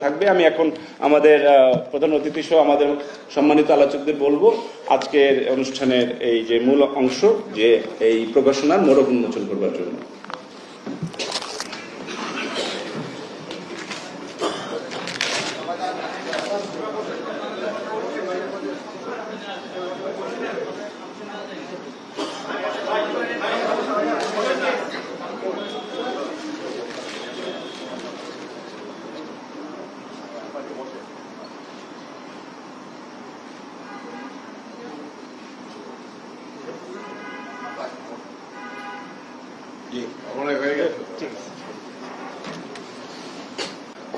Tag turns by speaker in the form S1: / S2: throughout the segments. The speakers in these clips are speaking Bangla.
S1: থাকবে। আমি এখন আমাদের প্রধান অতিথি সহ আমাদের সম্মানিত আলোচকদের বলব, আজকের অনুষ্ঠানের এই যে মূল অংশ, যে এই প্রকাশনার মোড়ক উন্মোচন করবার জন্য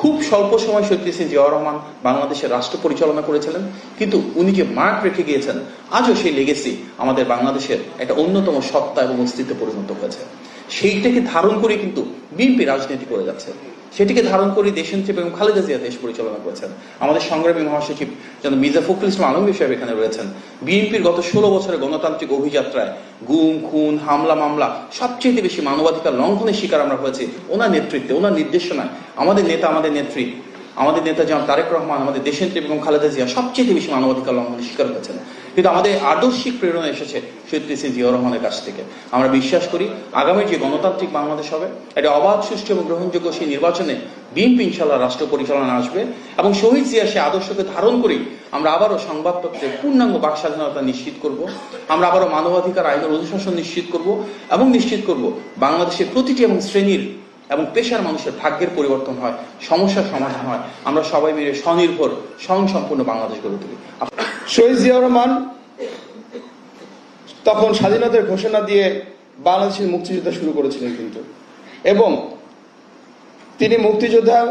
S2: খুব স্বল্প সময় সত্যি সিং জিয়াউর রহমান বাংলাদেশের রাষ্ট্র পরিচালনা করেছিলেন, কিন্তু উনি যে মার্ক রেখে গিয়েছেন, আজও সেই লেগেসি আমাদের বাংলাদেশের একটা অন্যতম সত্তা এবং অস্তিত্বে পরিণত হয়েছে। সেইটাকে ধারণ করে কিন্তু বিএনপি রাজনীতি করে যাচ্ছে। সেটিকে ধারণ করে দেশনেত্রী এবং খালেদা জিয়া দেশ পরিচালনা করেছেন। আমাদের সংগ্রামী মহাসচিব যেন মির্জা ফখরুল ইসলাম আলমগীর সাহেব এখানে রয়েছেন। বিএনপির গত ষোলো বছরের গণতান্ত্রিক অভিযাত্রায় গুম, খুন, হামলা, মামলা সবচেয়ে বেশি মানবাধিকার লঙ্ঘনের শিকার আমরা হয়েছি ওনার নেতৃত্বে, ওনার নির্দেশনায়। আমাদের নেতা, আমাদের নেত্রী, আমাদের নেতা যেমন তারেক রহমান, আমাদের দেশনেত্রী এবং খালেদা জিয়া সবচেয়ে বেশি মানবাধিকার লঙ্ঘনের শিকার হয়েছেন। কিন্তু আমাদের আদর্শিক প্রেরণা এসেছে জিয়া রহমানের কাছ থেকে। আমরা বিশ্বাস করি আগামী যে গণতান্ত্রিক বাংলাদেশ হবে এটা অবাধ সুষ্ঠু এবং গ্রহণযোগ্য সেই নির্বাচনে বিএনপি ইনশাল্লাহ রাষ্ট্র পরিচালনা আসবে এবং শহীদ জিয়া সে আদর্শকে ধারণ করেই আমরা আবারও সংবাদপত্রে পূর্ণাঙ্গ বাক স্বাধীনতা নিশ্চিত করব, আমরা আবারও মানবাধিকার আইনের অনুশাসন নিশ্চিত করব এবং নিশ্চিত করব বাংলাদেশের প্রতিটি এবং শ্রেণির এবং পেশার মানুষের ভাগ্যের পরিবর্তন হয়, সমস্যার সমাধান হয়। আমরা সবাই মিলে স্বনির্ভর, স্বয়ংসম্পূর্ণ বাংলাদেশ গড়ে তুলি।
S3: শহীদ জিয়া রহমান তখন স্বাধীনতার ঘোষণা দিয়ে বাংলাদেশের মুক্তিযোদ্ধা শুরু করেছিলেন কিন্তু। এবং তিনি মুক্তিযোদ্ধার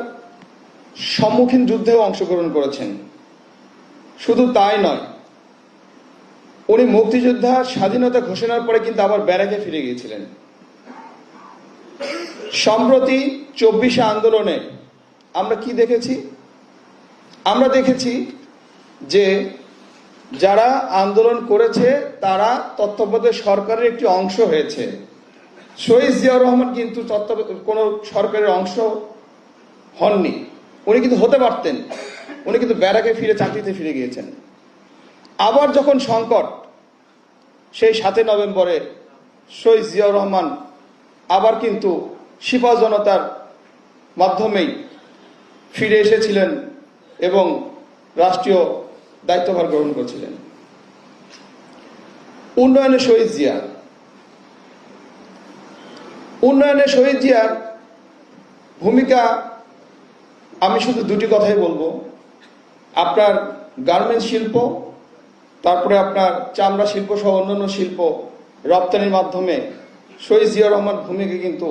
S3: সম্মুখীন যুদ্ধেও অংশগ্রহণ করেছেন। শুধু তাই নয়, উনি মুক্তিযোদ্ধা স্বাধীনতা ঘোষণার পরে কিন্তু আবার ব্যারাকে ফিরে গিয়েছিলেন। সম্প্রতি চব্বিশে আন্দোলনে আমরা কি দেখেছি? আমরা দেখেছি যে যারা আন্দোলন করেছে, তারা তত্ত্বাবধায়ক সরকারের একটি অংশ হয়েছে। শহীদ জিয়াউর রহমান কিন্তু কোনো সরকারের অংশ হননি। উনি কিন্তু হতে পারতেন। উনি কিন্তু ব্যারাকে ফিরে, চাকরিতে ফিরে গিয়েছেন। আবার যখন সংকট, সেই সাতই নভেম্বরে শহীদ জিয়াউর রহমান আবার কিন্তু সিপা জনতার মাধ্যমেই ফিরে এসেছিলেন এবং রাষ্ট্রীয় দায়িত্বভার গ্রহণ করেছিলেন। উন্নয়নে শহীদ জিয়া। উন্নয়নে শহীদ জিয়ার ভূমিকা আমি শুধু দুটি কথাই বলব। আপনার গার্মেন্টস শিল্প, তারপরে আপনার চামড়া শিল্প সহ অন্যান্য শিল্প রপ্তানির মাধ্যমে শহীদ জিয়া রহমান ভূমিকা কিন্তু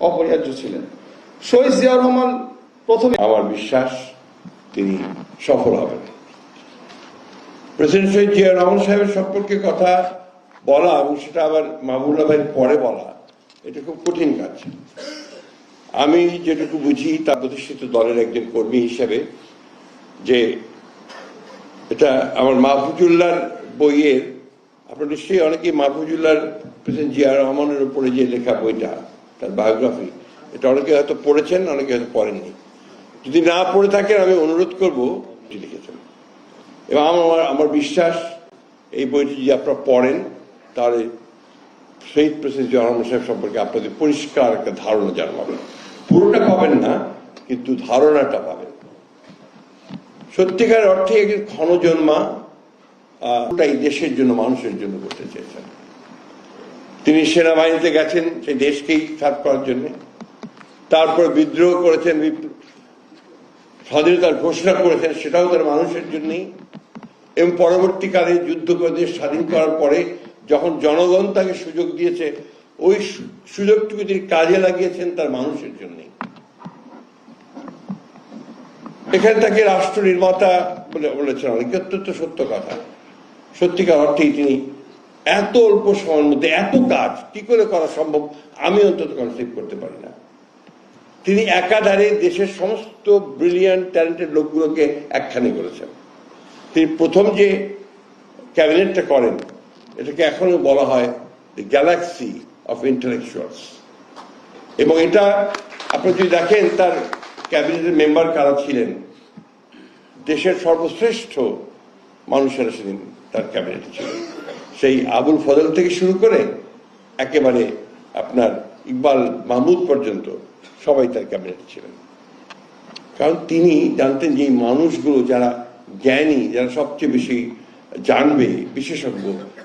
S3: অপরিহার্য ছিলেন। শহীদ জিয়া রহমান প্রথমে
S4: আমার বিশ্বাস তিনি সফল হবেন। প্রেসিডেন্ট শহীদ জিয়া রহমান সাহেবের সম্পর্কে কথা বলা এবং সেটা আবার মাহবুল্লাহ ভাইয়ের পরে বলা, এটা খুব কঠিন কাজ। আমি যেটুকু বুঝি, তা প্রতিষ্ঠিত দলের একজন কর্মী হিসেবে, যে এটা আমার মাহফুজুল্লাহর বইয়ের আপনার নিশ্চয়ই অনেকেই মাহফুজুল্লাহর প্রেসিডেন্ট জিয়া রহমানের উপরে যে লেখা বইটা, তার বায়োগ্রাফি, এটা অনেকে হয়তো পড়েছেন, অনেকে হয়তো পড়েননি। যদি না পড়ে থাকেন, আমি অনুরোধ করব লিখেছেন এবং আমার আমার বিশ্বাস এই বইটি যদি আপনারা পড়েন তাহলে শহীদ প্রেসিডেন্ট জিয়া রহমান সাহেব সম্পর্কে আপনাদের পরিষ্কার একটা ধারণা জানবেন। পুরোটা পাবেন না কিন্তু ধারণাটা পাবেন। সত্যিকার অর্থে একজন ক্ষণজন্মা আহ, ওটা এই দেশের জন্য মানুষের জন্য করতে চেয়েছেন। তিনি সেনাবাহিনীতে গেছেন সেই দেশকেই সাফ করার জন্য। তারপরে বিদ্রোহ করেছেন স্বাধীনতার ঘোষণা করেছেন, সেটাও তার মানুষের জন্যই। এবং পরবর্তীকালে যুদ্ধ করে দেশ স্বাধীন করার পরে যখন জনগণ তাকে সুযোগ দিয়েছে, ওই সুযোগটুকু তিনি কাজে লাগিয়েছেন তার মানুষের জন্যই। এখানে তাকে রাষ্ট্র নির্মাতা বলে বলেছেন অনেকে, অত্যন্ত সত্য কথা। সত্যিকার অর্থেই তিনি এত অল্প সময়ের মধ্যে এত কাজ, কি করে করা সম্ভব, আমি অন্তত কনসেপ্ট করতে পারি না। তিনি একাধারে দেশের সমস্ত ব্রিলিয়ান্ট ট্যালেন্টেড লোকগুলোকে একখানি করেছেন। তিনি প্রথম যে ক্যাবিনেটটা করেন, এটাকে এখনও বলা হয় গ্যালাক্সি অফ ইন্টালেকচুয়ালস এবং এটা আপনি যদি দেখেন, তার ক্যাবিনেটের মেম্বার কারা ছিলেন, দেশের সর্বশ্রেষ্ঠ মানুষেরা সেদিন তার ক্যাবিনেটে ছিলেন। সেই আবুল ফজল থেকে শুরু করে একেবারে আপনার ইকবাল মাহমুদ পর্যন্ত সবাই তার ক্যাবিনেটে ছিলেন। কারণ তিনি জানতেন যে এই মানুষগুলো যারা জ্ঞানী, যারা সবচেয়ে বেশি জানবে, বিশেষজ্ঞ,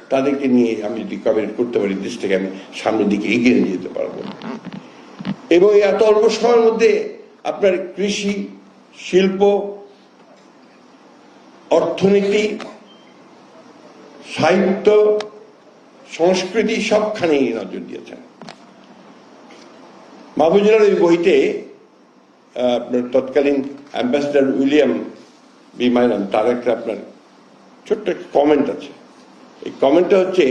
S4: তাদেরকে নিয়ে আমি যদি ক্যাবিনেট করতে পারি দেশটাকে আমি সামনের দিকে এগিয়ে নিয়ে যেতে পারব। এবং এত অল্প সময়ের মধ্যে আপনার কৃষি, শিল্প, অর্থনীতি, সাহিত্য, সংস্কৃতি সবখানেই নজর দিয়েছেন। মাহবুজুলার ওই বইতে আপনার তৎকালীন অ্যাম্বাসেডার উইলিয়াম বি মাইনাম, তার একটা আপনার ছোট্ট একটা কমেন্ট আছে। এই কমেন্টটা হচ্ছে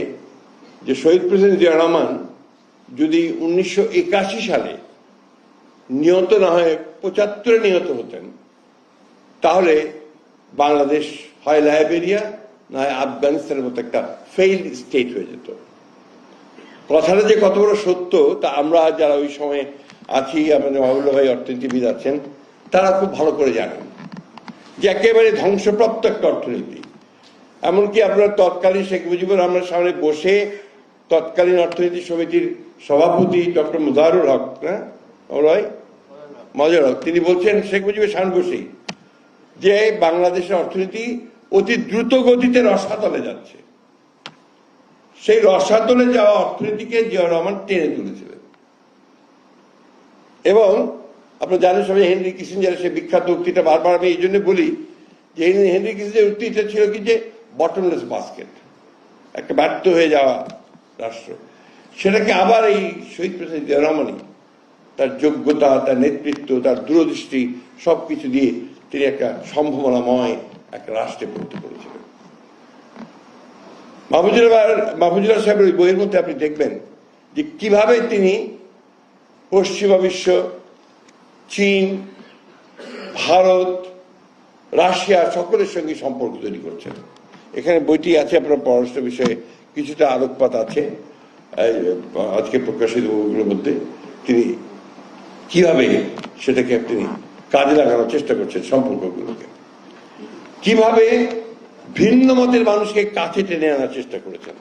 S4: যে শহীদ প্রেসিডেন্ট জিয়া রহমান যদি উনিশশো একাশি সালে নিহত না হয়ে পঁচাত্তরে নিহত হতেন, তাহলে বাংলাদেশ হয় লাইবেরিয়া, না হয় আফগানিস্তানের মতো একটা ফেইল্ড স্টেট হয়ে যেত। কথাটা যে কত বড় সত্য, তা আমরা যারা ওই সময় আছি, আমাদের মহবুল্লা ভাই অর্থনীতিবিদ আছেন, তারা খুব ভালো করে জানেন যে একেবারে ধ্বংসপ্রাপ্ত একটা অর্থনীতি। এমনকি আপনার তৎকালীন শেখ মুজিবুর রহমানের সামনে বসে তৎকালীন অর্থনীতি সমিতির সভাপতি ডক্টর মুজাহারুল হক হ্যাঁ ভাই মজার হক। তিনি বলছেন, শেখ মুজিবের সামনে বসেই যে বাংলাদেশের অর্থনীতি অতি দ্রুত গতিতে রসাতলে যাচ্ছে। সেই রসাতলে যাওয়া অর্থনীতিকে জিয়া রহমান টেনে তুলেছিলেন। এবং আপনার জানেন সবাই হেনরি কিসিঞ্জারের সেই বিখ্যাত উক্তিটা বারবার আমি এই জন্য বলি যে হেনরি কিসিঞ্জার উক্তিটা ছিল কি যে বটমলেস বাস্কেট, একটা ব্যর্থ হয়ে যাওয়া রাষ্ট্র। সেটাকে আবার এই শহীদ প্রেসিডেন্ট জিয়া রহমানই তার যোগ্যতা, তার নেতৃত্ব, তার দূরদৃষ্টি সবকিছু দিয়ে তিনি একটা সম্ভাবনাময় একটা রাষ্ট্রে পড়তে করেছিলেন। মাহফুজুল্লাহ সাহেবের ওই বইয়ের মধ্যে আপনি দেখবেন যে কীভাবে তিনি পশ্চিমা বিশ্ব, চীন, ভারত, রাশিয়া সকলের সঙ্গে সম্পর্ক তৈরি করছেন। এখানে বইটি আছে, আপনার পররাষ্ট্র বিষয়ে কিছুটা আলোকপাত আছে। আজকে প্রকাশিত বইগুলোর মধ্যে তিনি কীভাবে সেটাকে তিনি কাজে লাগানোর চেষ্টা করছেন সম্পর্কগুলোকে। কীভাবে ভিন্ন মতের মানুষকে কাছে টেনে আনার চেষ্টা করেছেন।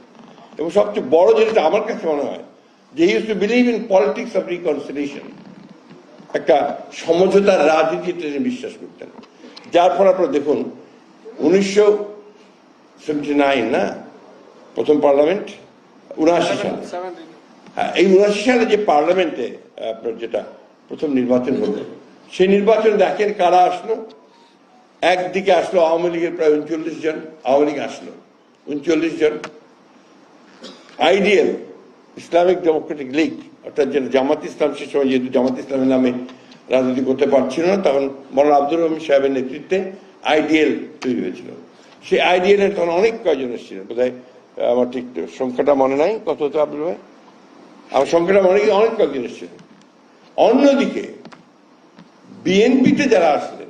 S4: এবং সবচেয়ে বড় যেটা আমার কাছে মনে হয়, যে use to believe in politics of reconciliation একটা সমঝোতার রাজনীতিতে তিনি বিশ্বাস করতেন। যার ফলে আপনারা দেখুন, উনিশশো সেভেন্টি নাইন না? প্রথম পার্লামেন্ট? উনআশি সালে। হ্যাঁ এই উনআশি সালে যে পার্লামেন্টে আপনার যেটা প্রথম নির্বাচন হলো, সেই নির্বাচন দেখেন কারা আসলো? একদিকে আসলো আওয়ামী লীগের প্রায় উনচল্লিশ জন, আওয়ামী লীগ আসলো। উনচল্লিশ জন। আইডিয়াল ইসলামিক ডেমোক্রেটিক লীগ, অর্থাৎ যেটা জামাত ইসলাম, সে সময় যেহেতু জামাত ইসলামের নামে রাজনীতি করতে পারছিল না, তখন মৌলানা আব্দুর রহমান সাহেবের নেতৃত্বে আইডিএল তৈরি হয়েছিল। সেই আইডিএলের তখন অনেক কয়জন এসেছিলেন? বোধহয় আমার ঠিক সংখ্যাটা মনে নাই কত হতো আব্দুল ভাই? আমার সংখ্যাটা মনে কি অনেক কয়েকজন এসেছিলেন। অন্যদিকে, বিএনপিতে যারা আসলেন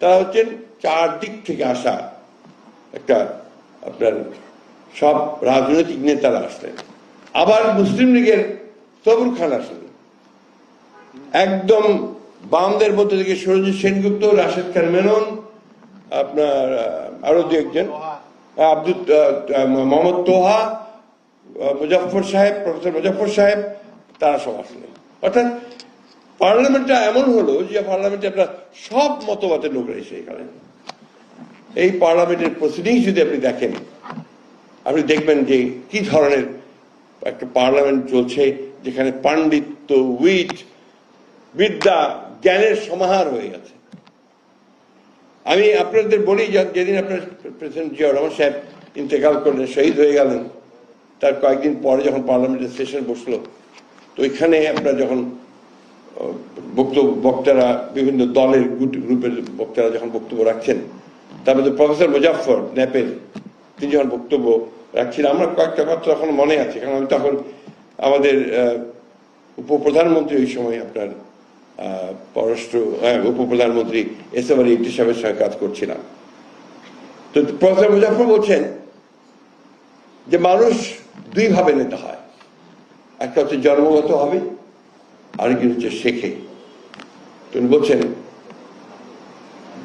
S4: তারা হচ্ছেন চারদিক থেকে আসা একটা আপনার সব রাজনৈতিক নেতারা আসলেন। আবার মুসলিম লীগের তবুর খান আসলেন। একদম বামদের মধ্যে থেকে সুরজিৎ সেনগুপ্ত রাশেদ খান মেনন আপনার আরও দু একজন। আব্দুল আহ, আহ, মোহাম্মদ তোহা মুজাফর সাহেব প্রফেসর মুজাফর সাহেব তারা সব আসলেন। অর্থাৎ পার্লামেন্টটা এমন হলো যে পার্লামেন্টে আপনার সব মতবাদের লোকরা এসে এখানে। এই পার্লামেন্টের প্রসিডিংস যদি আপনি দেখেন, আপনি দেখবেন যে কি ধরনের একটা পার্লামেন্ট চলছে, যেখানে পাণ্ডিত্য, উইট, বিদ্যা, জ্ঞানের সমাহার হয়ে গেছে। আমি আপনাদের বলি যেদিন আপনার প্রেসিডেন্ট জিয়া রহমান সাহেব ইন্তেকাল করলেন, শহীদ হয়ে গেলেন, তার কয়েকদিন পরে যখন পার্লামেন্টের সেশন বসল, তো ওইখানে আপনার যখন বক্তব্য বক্তারা বিভিন্ন দলের গ্রুপ- গ্রুপের বক্তারা যখন বক্তব্য রাখছেন তার মধ্যে প্রফেসর মুজাফর ন্যাপের তিনি যখন বক্তব্য রাখছিলেন আমার কয়েকটা কথা তখন মনে আছে কারণ আমি তখন আমাদের উপপ্রধানমন্ত্রী ওই সময় আপনার পররাষ্ট্র হ্যাঁ, উপপ্রধানমন্ত্রী এম আলী সাহেবের সঙ্গে কাজ করছিলাম। তো প্রফেসর মুজাফর বলছেন যে মানুষ দুই ভাবে নেতা হয়। একটা হচ্ছে জন্মগত হবে আরেকজন হচ্ছে, শেখে। তিনি বলছেন,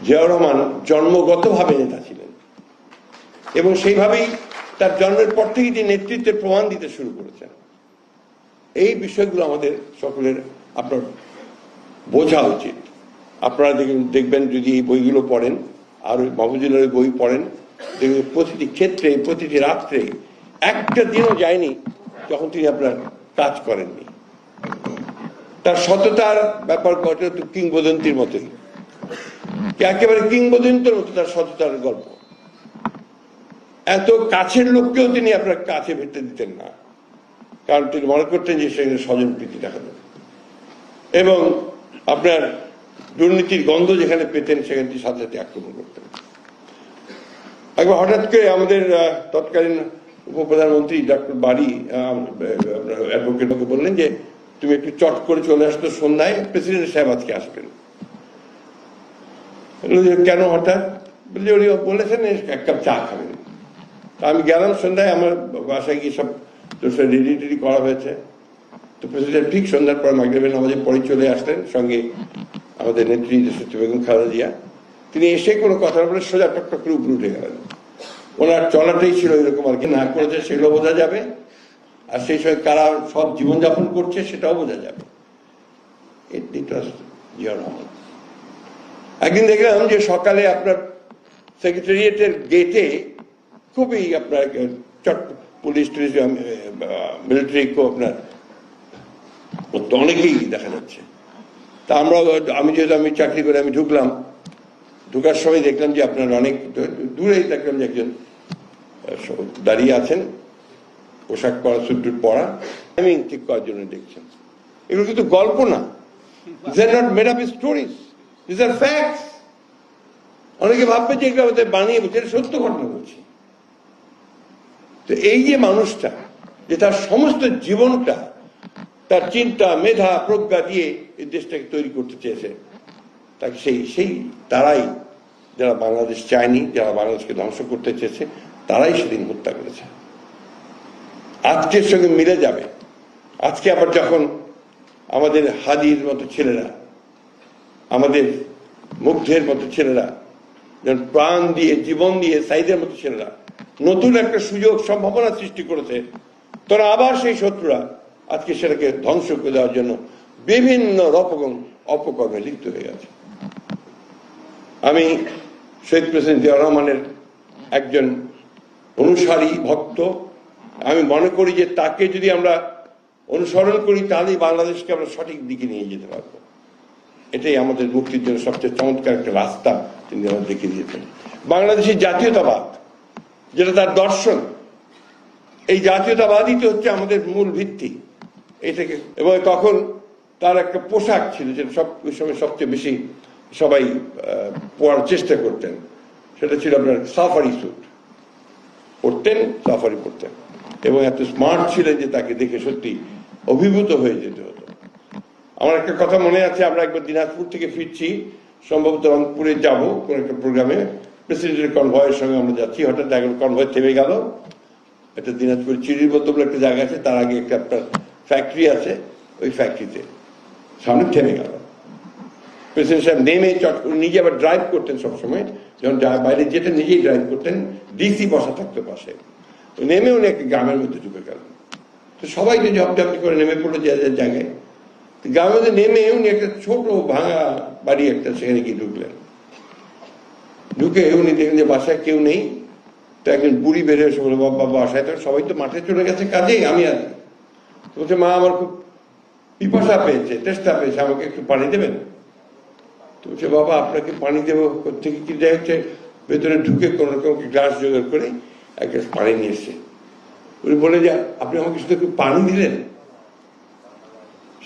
S4: জিয়াউর রহমান জন্মগতভাবে নেতা ছিলেন এবং সেইভাবেই তার জন্মের পর থেকেই তিনি নেতৃত্বের প্রমাণ দিতে শুরু করেছেন। এই বিষয়গুলো আমাদের সকলের, আপনার বোঝা উচিত। আপনারা দেখবেন দেখবেন যদি এই বইগুলো পড়েন, আর ওই মাহবুজুল্লাহ বই পড়েন, দেখবেন প্রতিটি ক্ষেত্রে, প্রতিটি রাত্রে, একটা দিনও যায়নি যখন তিনি আপনার কাজ করেননি। তার সততার ব্যাপার ঘটে তো কিংবদন্তির মতোই। একেবারে কিংবদন্তির মতো তার সততার গল্প। এত কাছের লোককেও তিনি আপনার কাছে ভেটে দিতেন না। কারণ তিনি মনে করতেন যে সেখানে স্বজন প্রীতি দেখাবেন এবং আপনার দুর্নীতির গন্ধ যেখানে পেতেন, সেখানে তিনি সাথে সাথে আক্রমণ করতেন। একবার হঠাৎ করে আমাদের তৎকালীন উপপ্রধানমন্ত্রী ডক্টর বাড়ি অ্যাডভোকেটকে বললেন যে তুমি একটু চট করে চলে আসতো সন্ধ্যায় প্রেসিডেন্ট সাহেব আজকে আসবেন। কেন হঠাৎ? বলছে উনি বলেছেন এক কাপ চা খাবেন। তা আমি গেলাম সন্ধ্যায়, আমার বাসায় গিয়ে সব রেডি টেডি করা হয়েছে। তো প্রেসিডেন্ট ঠিক সন্ধ্যার পর মাগরিবের নামাজে পরে চলে আসলেন, সঙ্গে আমাদের নেত্রী দেশত্রী বেগম খালেদা জিয়া। তিনি এসে কোনো কথা বলে সোজা টক টক করে উপরে উঠে গেলেন। ওনার চলাটাই ছিল এরকম আর কি। না করেছে সেগুলো বোঝা যাবে। আর সেই সময় কারা সব জীবনযাপন করছে সেটাও বোঝা যাবে। একদিন দেখলাম যে সকালে আপনার সেক্রেটারিয়েটের গেটে খুবই আপনার চট পুলিশ টুলিশ মিলিটারি আপনার অনেকেই দেখা যাচ্ছে। তা আমরা, আমি যেহেতু আমি চাকরি করে আমি ঢুকলাম, ঢুকার সময় দেখলাম যে আপনার অনেক দূরেই দেখলাম যে একজন দাঁড়িয়ে আছেন। পোশাক পরা সুট টুট পরা আমি ঠিক করার জন্য দেখছেন। এগুলো কিন্তু গল্প না। অনেকে ভাববে যে এগুলো আমাদের বানিয়ে বলছে, এটা সত্য ঘটনা বলছি। তো এই যে মানুষটা, যে তার সমস্ত জীবনটা, তার চিন্তা, মেধা, প্রজ্ঞা দিয়ে এই দেশটাকে তৈরি করতে চেয়েছে, তাকে সেই সেই তারাই যারা বাংলাদেশ চায়নি, যারা বাংলাদেশকে ধ্বংস করতে চেয়েছে, তারাই সেদিন হত্যা করেছে। আজকের সঙ্গে মিলে যাবে। আজকে আবার যখন আমাদের হাদির মতো ছেলেরা, আমাদের মুগ্ধের মতো ছেলেরা, যেমন প্রাণ দিয়ে, জীবন দিয়ে সাইদের মতো ছেলেরা, নতুন একটা সুযোগ, সম্ভাবনা সৃষ্টি করেছে, তোরা আবার সেই শত্রুরা আজকে সেটাকে ধ্বংস করে দেওয়ার জন্য বিভিন্ন রকম অপকর্মে লিপ্ত হয়ে গেছে। আমি শহীদ প্রেসিডেন্ট জিয়া রহমানের একজন অনুসারী, ভক্ত আমি মনে করি যে তাকে যদি আমরা অনুসরণ করি, তাহলেই বাংলাদেশকে আমরা সঠিক দিকে নিয়ে যেতে পারব। এটাই আমাদের মুক্তির জন্য সবচেয়ে চমৎকার একটা রাস্তা তিনি আমাদের দেখিয়ে দিয়েছেন। বাংলাদেশের জাতীয়তাবাদ, যেটা তার দর্শন, এই জাতীয়তাবাদই তো হচ্ছে আমাদের মূল ভিত্তি। এটাকে, এবং তখন তার একটা পোশাক ছিল, যেটা সব, ওই সময় সবচেয়ে বেশি সবাই পরার চেষ্টা করতেন। সেটা ছিল আপনার সাফারি স্যুট। পড়তেন সাফারি পড়তেন এবং এত স্মার্ট ছিলেন যে তাকে দেখে সত্যি অভিভূত হয়ে যেতে হতো। আমার একটা কথা মনে আছে, আমরা একবার দিনাজপুর থেকে ফিরছি, সম্ভবত রংপুরে যাব কোন একটা প্রোগ্রামে প্রেসিডেন্টের কনভয়ের সঙ্গে আমরা যাচ্ছি, হঠাৎ দেখা কনভয় থেমে গেল। একটা দিনাজপুর চিড়ির মতো একটা জায়গা আছে, তার আগে একটা আপনার ফ্যাক্টরি আছে, ওই ফ্যাক্টরিতে সামনে থেমে গেল। প্রেসিডেন্ট সাহেব নেমে চট নিজে আবার ড্রাইভ করতেন সবসময়। যখন বাইরে যেতে নিজেই ড্রাইভ করতেন। ডিসি বসা থাকতো পাশে। নেমে উনি একটা গ্রামের মধ্যে ঢুকে গেলেন তো সবাই তো ঝপঝপ করে নেমে পড়ল যে যার জায়গায়। গ্রামের মধ্যে নেমে উনি একটা ছোট ভাঙা বাড়ি একটা সেখানে গিয়ে ঢুকলেন। ঢুকে উনি দেখলেন যে বাসায় কেউ নেই। তো একজন বুড়ি বেড়ে এসে বলে বাবা বাসায় তো সবাই তো মাঠে চলে গেছে, কাজেই আমি আছি। বলছে, মা, আমার খুব পিপাসা পেয়েছে, তেষ্টা পেয়েছে, আমাকে একটু পানি দেবেন? তো বলছে, বাবা, আপনাকে পানি দেবো থেকে কি দেয় হচ্ছে? ভেতরে ঢুকে কোনো রকম গ্লাস জোগাড় করে এক গ্লাস পানি নিয়ে এসছে। উনি বলে যে, আপনি আমাকে শুধু একটু পানি দিলেন?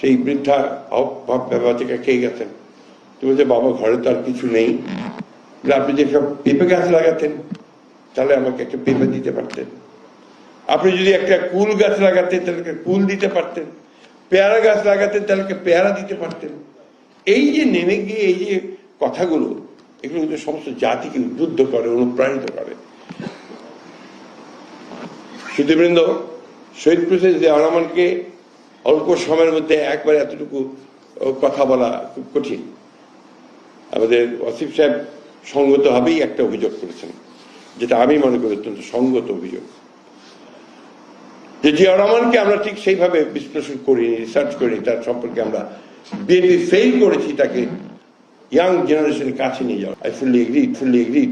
S4: সেই বৃদ্ধা বাচ্চাকে খেয়ে গেছেন। তুমি বলছে বাবা, ঘরে তো আর কিছু নেই। আপনি যে সব পেঁপে গাছ লাগাতেন, তাহলে আমাকে একটা পেঁপে দিতে পারতেন। আপনি যদি একটা কুল গাছ লাগাতেন, তাহলে কুল দিতে পারতেন। পেয়ারা গাছ লাগাতেন, তাহলে পেয়ারা দিতে পারতেন। এই যে নেমে গিয়ে, এই যে কথাগুলো, এগুলো কিন্তু সমস্ত জাতিকে উদ্বুদ্ধ করে, অনুপ্রাণিত করে। সুদীবৃন্দ শহীদ প্রেসিডেন্ট জিয়া রহমানকে অল্প সময়ের মধ্যে একবার এতটুকু কথা বলা খুব কঠিন। আমাদের ওয়াসিফ সাহেব সঙ্গত সঙ্গতভাবেই একটা অভিযোগ করেছেন, যেটা আমি মনে করি অত্যন্ত সঙ্গত অভিযোগ। যে জিয়া রহমানকে আমরা ঠিক সেইভাবে বিশ্লেষণ করিনি রিসার্চ করিনি, তার সম্পর্কে আমরা বিএনপি ফেল করেছি তাকে ইয়াং জেনারেশনের কাছে নিয়ে যাওয়া। I fully agree fully agree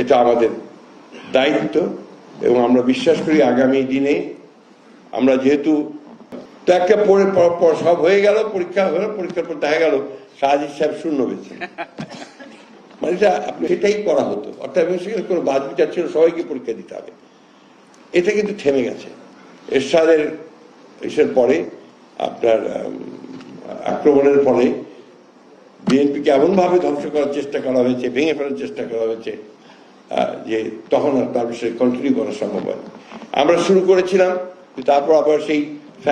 S4: এটা আমাদের দায়িত্ব। এবং আমরা বিশ্বাস করি আগামী দিনে আমরা যেহেতু একটা পরে পর- সব হয়ে গেল, পরীক্ষা হলো, পরীক্ষার পর দেখা গেল সাহাজিদ সাহেব শূন্য হয়েছে মানে আপনি সেটাই করা হতো। অর্থাৎ সেখানে কোনো বাদ বিচার ছিল, সবাইকে পরীক্ষা দিতে হবে। এটা কিন্তু থেমে গেছে। এরশাদের এসের পরে, আপনার আক্রমণের ফলে বিএনপিকে এমনভাবে ধ্বংস করার চেষ্টা করা হয়েছে, ভেঙে ফেলার চেষ্টা করা হয়েছে যে তখন আর তার বিষয়ে কন্টিনিউ করা সম্ভব হয় আমরা শুরু করেছিলাম তারপর আবার সেই